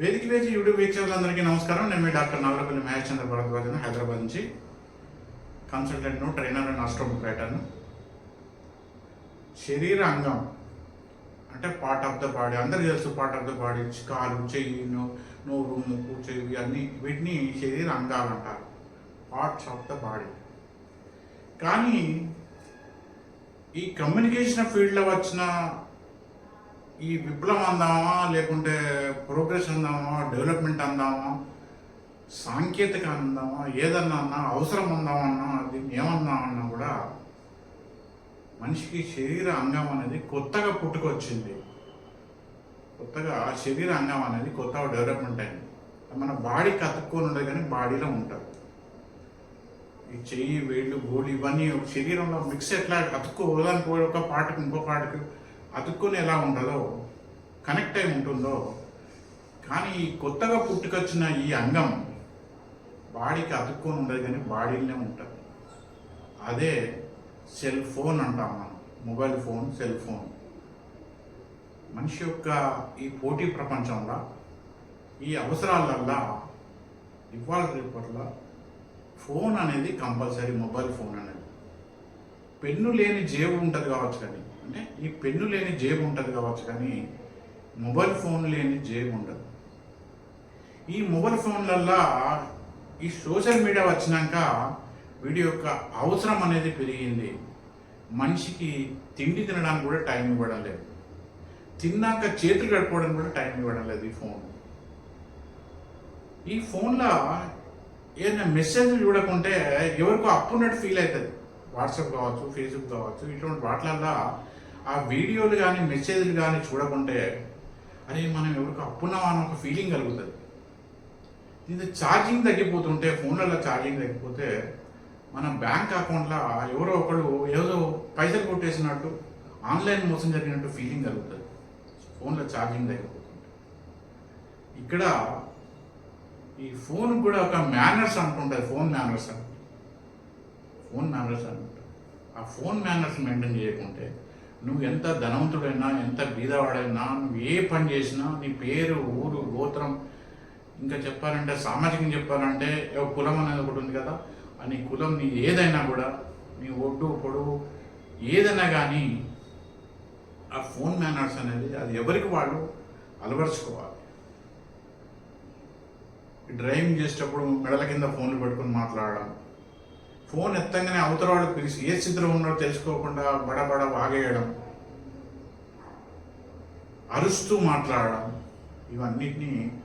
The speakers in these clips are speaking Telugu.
వేదిక లేచి యూట్యూబ్ వీక్షకులందరికీ నమస్కారం. నేను మీ డాక్టర్ నవరపల్లి మహేష్ చంద్ర భరద్వాజన్ హైదరాబాద్ నుంచి కన్సల్టెంట్ను ట్రైనర్ అండ్ ఆస్ట్రోమోపరేటర్ను శరీర అంగం అంటే పార్ట్ ఆఫ్ ద బాడీ అందరికీ తెలుసు పార్ట్ ఆఫ్ ద బాడీ కాలు చెయ్యి నో- నోరు ముక్కు చెవి అన్నీ వీటిని శరీర అంగాలు అంటారు. పార్ట్స్ ఆఫ్ ద బాడీ కానీ ఈ కమ్యూనికేషన్ ఫీల్డ్లో వచ్చిన ఈ విప్లవం అందామా లేకుంటే ప్రోగ్రెస్ అందామా డెవలప్మెంట్ అందామా సాంకేతిక అందామా ఏదన్నా అన్నా అవసరం అందామన్నా దీన్ని ఏమన్నా కూడా మనిషికి శరీర అంగం అనేది కొత్తగా పుట్టుకొచ్చింది. కొత్తగా శరీర అంగం అనేది కొత్తగా డెవలప్మెంట్ అయింది. మన బాడీకి కతుక్కొని ఉండదు కానీ బాడీలో ఉంటుంది ఈ చెయ్యి వేళ్ళు గోళ్ళు ఇవన్నీ ఒక శరీరంలో మిక్స్ ఎట్లా కతుక్కోదానికి ఒక పాటకి ఇంకో పాటకి అతుక్కుని ఎలా ఉంటుందో కనెక్ట్ అయి ఉంటుందో కానీ కొత్తగా పుట్టుకొచ్చిన ఈ అంగం బాడీకి అతుక్కొని ఉండదు కానీ బాడీలోనే ఉంటుంది. అదే సెల్ ఫోన్ అంటాం మనం మొబైల్ ఫోన్ సెల్ ఫోన్ మనిషి యొక్క ఈ పోటీ ప్రపంచంలో ఈ అవసరాలల్లా ఇవాళ రేపట్ల ఫోన్ అనేది కంపల్సరీ మొబైల్ ఫోన్ అనేది. పెన్ను లేని జేబు ఉంటుంది కావచ్చు కానీ అంటే ఈ పెన్ను లేని జేబు ఉంటుంది కావచ్చు కానీ మొబైల్ ఫోన్ లేని జేబు ఉండదు. ఈ మొబైల్ ఫోన్లల్లో ఈ సోషల్ మీడియా వచ్చినాక వీడి యొక్క అవసరం అనేది పెరిగింది. మనిషికి తిండి తినడానికి కూడా టైం ఇవ్వడం లేదు. తిన్నాక చేతులు కట్టుకోవడానికి కూడా టైం ఇవ్వడం లేదు ఈ ఫోన్. ఈ ఫోన్లో ఏదైనా మెసేజ్ చూడకుంటే ఎవరికో అప్పున్నట్టు ఫీల్ అవుతుంది. వాట్సాప్ కావచ్చు ఫేస్బుక్ కావచ్చు ఇటువంటి వాటిలల్లో ఆ వీడియోలు కానీ మెసేజ్లు కానీ చూడకుంటే అరే మనం ఎవరికి అప్పున్నామా అని ఒక ఫీలింగ్ కలుగుతుంది. దీంతో ఛార్జింగ్ తగ్గిపోతుంటే ఫోన్లలో ఛార్జింగ్ తగ్గిపోతే మన బ్యాంక్ అకౌంట్లో ఎవరో ఒకడు ఏదో పైసలు కొట్టేసినట్టు ఆన్లైన్ మోసం జరిగినట్టు ఫీలింగ్ కలుగుతుంది. ఫోన్లో ఛార్జింగ్ తగ్గిపోతుంటే. ఇక్కడ ఈ ఫోన్ కూడా ఒక మేనర్స్ అనుకుంటుంది ఫోన్ మేనర్స్ అని. ఫోన్ మేనర్స్ అంటుంటారు ఆ ఫోన్ మేనర్స్ మెయింటైన్ చేయకుంటే నువ్వు ఎంత ధనవంతుడైనా ఎంత బీదవాడైనా నువ్వు ఏ పని చేసినా నీ పేరు ఊరు గోత్రం ఇంకా చెప్పాలంటే సామాజికం చెప్పాలంటే కులం అనేది ఒకటి ఉంది కదా ఆ నీ కులం నీ ఏదైనా కూడా నీ ఒడ్డు పొడుగు ఏదైనా కానీ ఆ ఫోన్ మేనర్స్ అనేది అది ఎవరికి వాళ్ళు అలవరుచుకోవాలి. డ్రైవింగ్ చేసేటప్పుడు మెడల కింద ఫోన్లు పెట్టుకొని మాట్లాడడం ఫోన్ ఎత్తంగానే అవతల వాళ్ళు పిలిచి ఏ స్థితిలో ఉన్నాడో తెలుసుకోకుండా బడబడ వాగేయడం అరుస్తూ మాట్లాడడం ఇవన్నిటినీ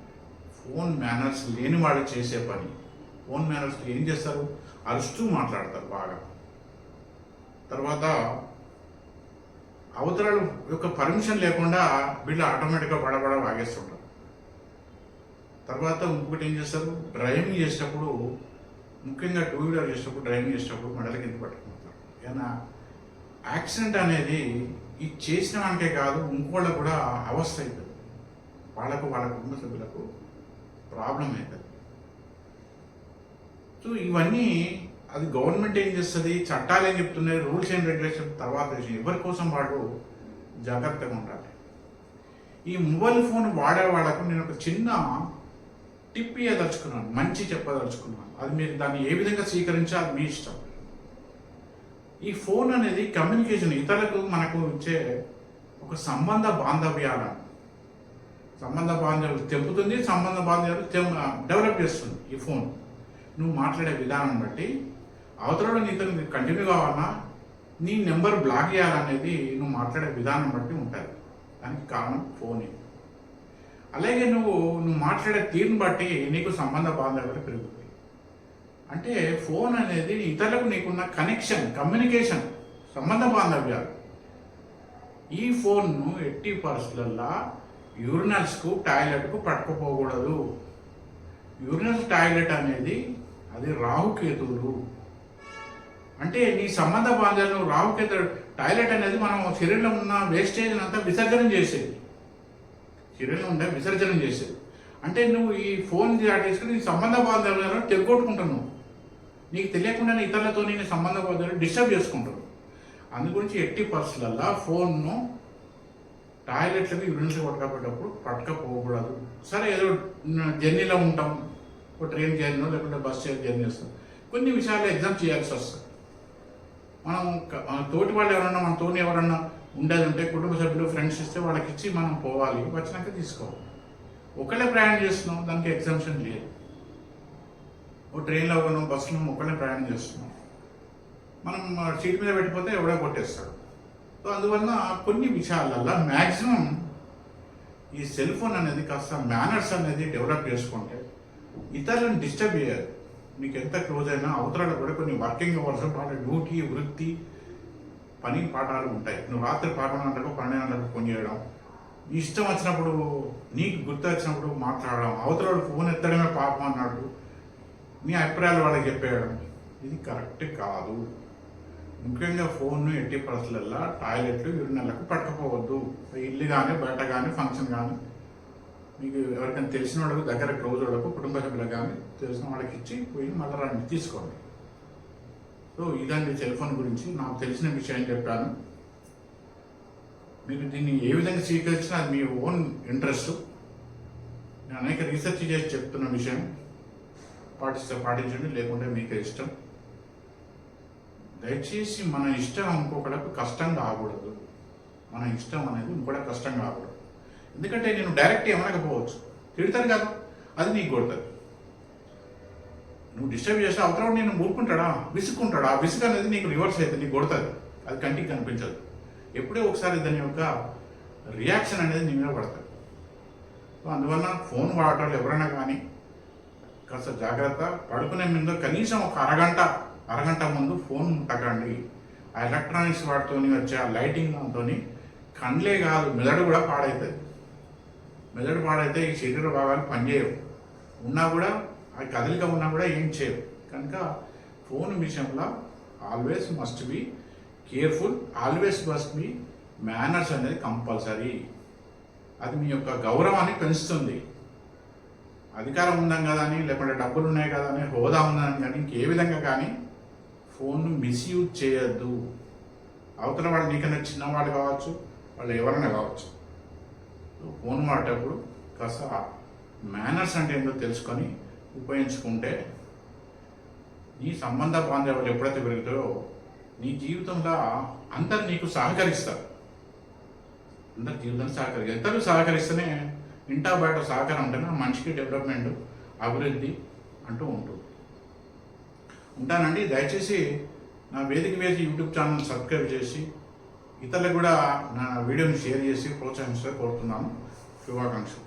ఫోన్ మేనర్స్ లేని వాళ్ళు చేసే పని. ఫోన్ మేనర్స్ ఏం చేస్తారు? అరుస్తూ మాట్లాడతారు బాగా. తర్వాత అవతల యొక్క పర్మిషన్ లేకుండా వీళ్ళు ఆటోమేటిక్గా బడబడ వాగేస్తుంటారు. తర్వాత ఇంకొకటి ఏం చేస్తారు? డ్రైవింగ్ చేసేటప్పుడు ముఖ్యంగా టూ వీలర్ చేసేటప్పుడు డ్రైవింగ్ చేసేటప్పుడు మెడల కింద పట్టుకుంటారు. ఏదైనా యాక్సిడెంట్ అనేది ఈ చేసిన వానికే కాదు ఇంకోళ్ళకు కూడా అవస్థ అవుతుంది వాళ్ళకు వాళ్ళ కుటుంబ సభ్యులకు ప్రాబ్లం అవుతుంది సో ఇవన్నీ అది గవర్నమెంట్ ఏం చేస్తుంది చట్టాలు ఏం చెప్తున్నాయి రూల్స్ అండ్ రెగ్యులేషన్ తర్వాత ఎవరి కోసం వాడు జాగ్రత్తగా ఉండాలి. ఈ మొబైల్ ఫోన్ వాడే వాళ్ళకు నేను ఒక చిన్న టిప్ మంచి చెప్పదలుచుకున్నాను. అది మీరు దాన్ని ఏ విధంగా స్వీకరించా అది మీ ఇష్టం. ఈ ఫోన్ అనేది కమ్యూనికేషన్ ఇతరులకు మనకు ఇచ్చే ఒక సంబంధ బాంధవ్యాల సంబంధ బాంధవ్యాలు తెంపుతుంది సంబంధ బాంధవ్యాలు తెం డెవలప్ చేస్తుంది ఈ ఫోన్. నువ్వు మాట్లాడే విధానం బట్టి అవతలలో నీతో కంటిన్యూ కావాలన్నా నీ నెంబర్ బ్లాక్ చేయాలనేది నువ్వు మాట్లాడే విధానం బట్టి ఉంటుంది. దానికి కారణం ఫోనే. అలాగే నువ్వు నువ్వు మాట్లాడే తీరుని బట్టి నీకు సంబంధ బాంధవ్యాలు పెరుగుతుంది అంటే ఫోన్ అనేది ఇతరులకు నీకున్న కనెక్షన్ కమ్యూనికేషన్ సంబంధ బాంధవ్యాలు. ఈ ఫోన్ను ఎట్టి పరిస్థితులల్లో యూరినల్స్కు టాయిలెట్కు పట్టుకుపోకూడదు. యూరినల్స్ టాయిలెట్ అనేది అది రాహుకేతువులు. అంటే నీ సంబంధ బాంధాలు రాహుకేతుడు టాయిలెట్ అనేది మనం శరీరంలో ఉన్న వేస్టేజ్ అంతా విసర్జన చేసేది. హీరోయిన్ ఉండే విసర్జన చేసేది. అంటే నువ్వు ఈ ఫోన్ దాటేసుకుని నీ సంబంధ బాంధవ్యాలను తెగొట్టుకుంటున్నావు నీకు తెలియకుండానే ఇతరులతో నేను సంబంధ బాధ్యతలు డిస్టర్బ్ చేసుకుంటాను అందు గురించి ఎట్టి పర్సులల్లా ఫోన్ను టాయిలెట్లకి యూరిన్స్ పట్టుకపోయేటప్పుడు పట్టుకపోకూడదు. సరే ఏదో జర్నీలో ఉంటాం. ఒక ట్రైన్ జర్నీలో లేకుంటే బస్ జర్నీ చేస్తాం. కొన్ని విషయాలు ఎగ్జామ్ చేయాల్సి వస్తుంది. మనం తోటి వాళ్ళు ఎవరన్నా మన తోని ఎవరన్నా ఉండేది ఉంటే కుటుంబ సభ్యులు ఫ్రెండ్స్ ఇస్తే వాళ్ళకి ఇచ్చి మనం పోవాలి వచ్చినాక తీసుకోవాలి. ఒకళ్ళే ప్రయాణం చేస్తున్నాం దానికి ఎగ్జామ్షన్ లేదు. ఓ ట్రైన్లో ఒకనో బస్సులో ఒకళ్ళే ప్రయాణం చేస్తున్నాం. మనం సీట్ మీద పెట్టిపోతే ఎవడో కొట్టేస్తాడు. సో అందువలన కొన్ని విషయాలల్లో మ్యాక్సిమం ఈ సెల్ ఫోన్ అనేది కాస్త మేనర్స్ అనేది డెవలప్ చేసుకుంటే ఇతరులను డిస్టర్బ్ చేయదు. మీకు ఎంత క్లోజ్ అయినా అవతరాలు కూడా కొన్ని వర్కింగ్ అవర్స్ వాళ్ళ డ్యూటీ వృత్తి పని పాఠాలు ఉంటాయి. నువ్వు రాత్రి పదకొండు గంటలకు పన్నెండు గంటలకు ఫోన్ చేయడం. ఇష్టం వచ్చినప్పుడు నీకు గుర్తు వచ్చినప్పుడు మాట్లాడడం. అవతల ఫోన్ ఎత్తడమే పాపం అన్నాడు. నీ అభిప్రాయాలు వాళ్ళకి చెప్పేయడం. ఇది కరెక్ట్ కాదు. ముఖ్యంగా ఫోన్ను ఎట్టి పరిస్థితులలో టాయిలెట్లు యూరినలకు పట్టకపోవద్దు. ఇల్లు కానీ బయట కానీ ఫంక్షన్ కానీ మీకు ఎవరికైనా తెలిసిన వాళ్ళకు దగ్గర క్లోజ్ వాళ్ళకు కుటుంబ సభ్యులకు కానీ తెలిసిన వాళ్ళకి ఇచ్చి పోయి మళ్ళీ రండి తీసుకోండి. సో ఇదండి సెల్ ఫోన్ గురించి నాకు తెలిసిన విషయం చెప్పాను. మీరు దీన్ని ఏ విధంగా స్వీకరించినా అది మీ ఓన్ ఇంట్రెస్ట్ నేను అనేక రీసెర్చ్ చేసి చెప్తున్న విషయం. పాటిస్తే పాటించండి లేకుంటే మీకే ఇష్టం. దయచేసి మన ఇష్టం ఇంకొకళ్ళకు కష్టం కాకూడదు. మన ఇష్టం అనేది ఇంకొక కష్టం కాకూడదు. ఎందుకంటే నేను డైరెక్ట్ ఏమనకపోవచ్చు. తిడతాను కాదు అది నీకు కొడుతుంది. నువ్వు డిస్టర్బ్ చేస్తే అవతల నేను ఊరుకుంటాడా విసుక్కుంటాడా? ఆ విసుగు అనేది నీకు రివర్స్ అయితే నీకు కొడుతుంది. అది కంటికి కనిపించదు. ఎప్పుడో ఒకసారి దాని యొక్క రియాక్షన్ అనేది నీ మీద పడుతుంది. సో అందువల్ల ఫోన్ వాడటం ఎవరైనా కానీ కాస్త జాగ్రత్త. పడుకునే ముందు కనీసం ఒక అరగంట అరగంట ముందు ఫోన్ తగ్గండి. ఆ ఎలక్ట్రానిక్స్ వాటితోని వచ్చే ఆ లైటింగ్ దాంతోని కండ్లే కాదు మెదడు కూడా పాడవుతుంది మెదడు పాడైతే ఈ శరీర భాగాలు పనిచేయవు. ఉన్నా కూడా ఆ కదలిక ఉన్నా కూడా ఏం చేయవు కనుక ఫోన్ విషయంలో always must be careful always must be manners అనేది కంపల్సరీ అది మీ యొక్క గౌరవాన్ని పెంచుతుంది. అధికారం ఉందాం కదా అని లేకుంటే డబ్బులు ఉన్నాయి కదా అని హోదా ఉందని కానీ ఇంకే విధంగా కానీ ఫోన్ను మిస్యూజ్ చేయొద్దు. అవతల వాళ్ళు నీకన్నా చిన్నవాళ్ళు కావచ్చు వాళ్ళు ఎవరైనా కావచ్చు. ఫోన్ వాడేటప్పుడు కాస్త మేనర్స్ అంటే ఏంటో తెలుసుకొని ఉపయోగించుకుంటే నీ సంబంధ బాంధవ్యాలు ఎప్పుడైతే పెరుగుతాయో నీ జీవితంలో అందరు నీకు సహకరిస్తారు. అందరు జీవితాన్ని సహకరి ఇద్దరు సహకరిస్తేనే ఇంటా బయట సహకారం ఉంటేనే మనిషికి డెవలప్మెంట్ అభివృద్ధి అంటూ ఉంటుంది. ఉంటానండి దయచేసి నా వేదిక వేసి యూట్యూబ్ ఛానల్ సబ్స్క్రైబ్ చేసి ఇతరులకు కూడా నా వీడియోని షేర్ చేసి ప్రోత్సహించే కోరుతున్నాను. శుభాకాంక్షలు.